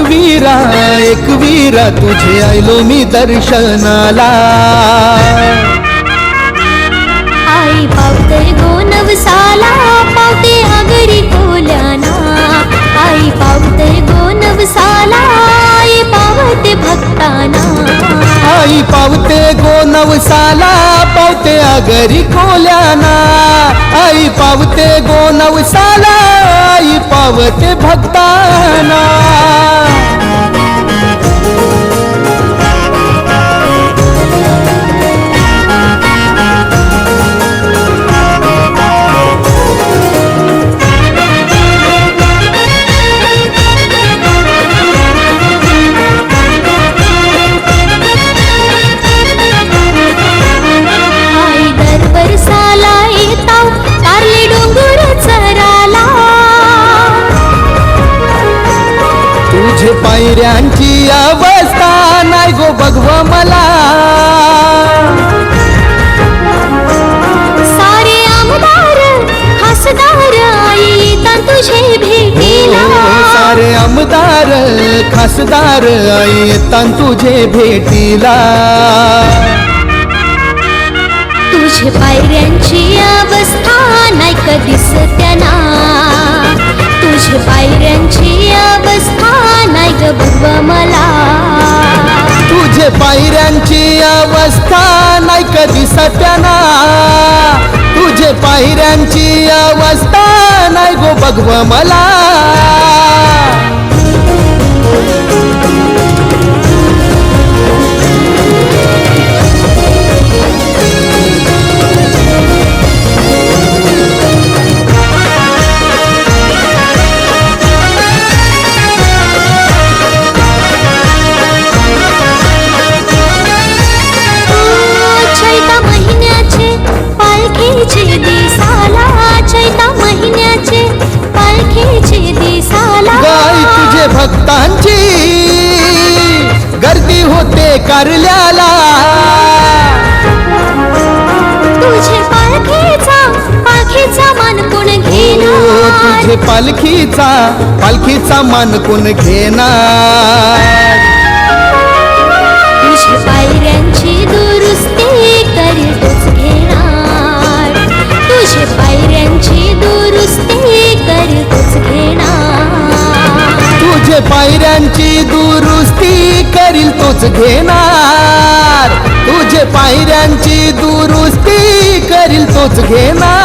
मंदिरा तुझे आयलो मी दर्शनाला. आई पावते गो नवसाला पावते आगरी कोल्याना. आई पावते गो नवसाला आई पावते भक्ताना. आई पावते गो नवसाला पावते अगरी कोल्याना. आई पावते गो नवसाला आई पावते भक्ताना. पायऱ्यांची अवस्था नाही गो बघव मला. सारे आमदार खासदार आई तुझे भेटीला. सारे आमदार खासदार येतात तुझे भेटीला. तुझे पायऱ्यांची अवस्था पायऱ्यांची अवस्था नाही कधी सत्याना. तुझे पायऱ्यांची अवस्था नाही गो बघव मला. कारल्याला. तुझे पालखीचा पालखीचा मान कोण ओ, घेणार? तुझे पालखीचा पालखीचा मान कोण घेणार? तुझे पायऱ्यांची पायऱ्यांची दुरुस्ती करील तोच घेणार. तुझे पायऱ्यांची दुरुस्ती करील तोच घेणार.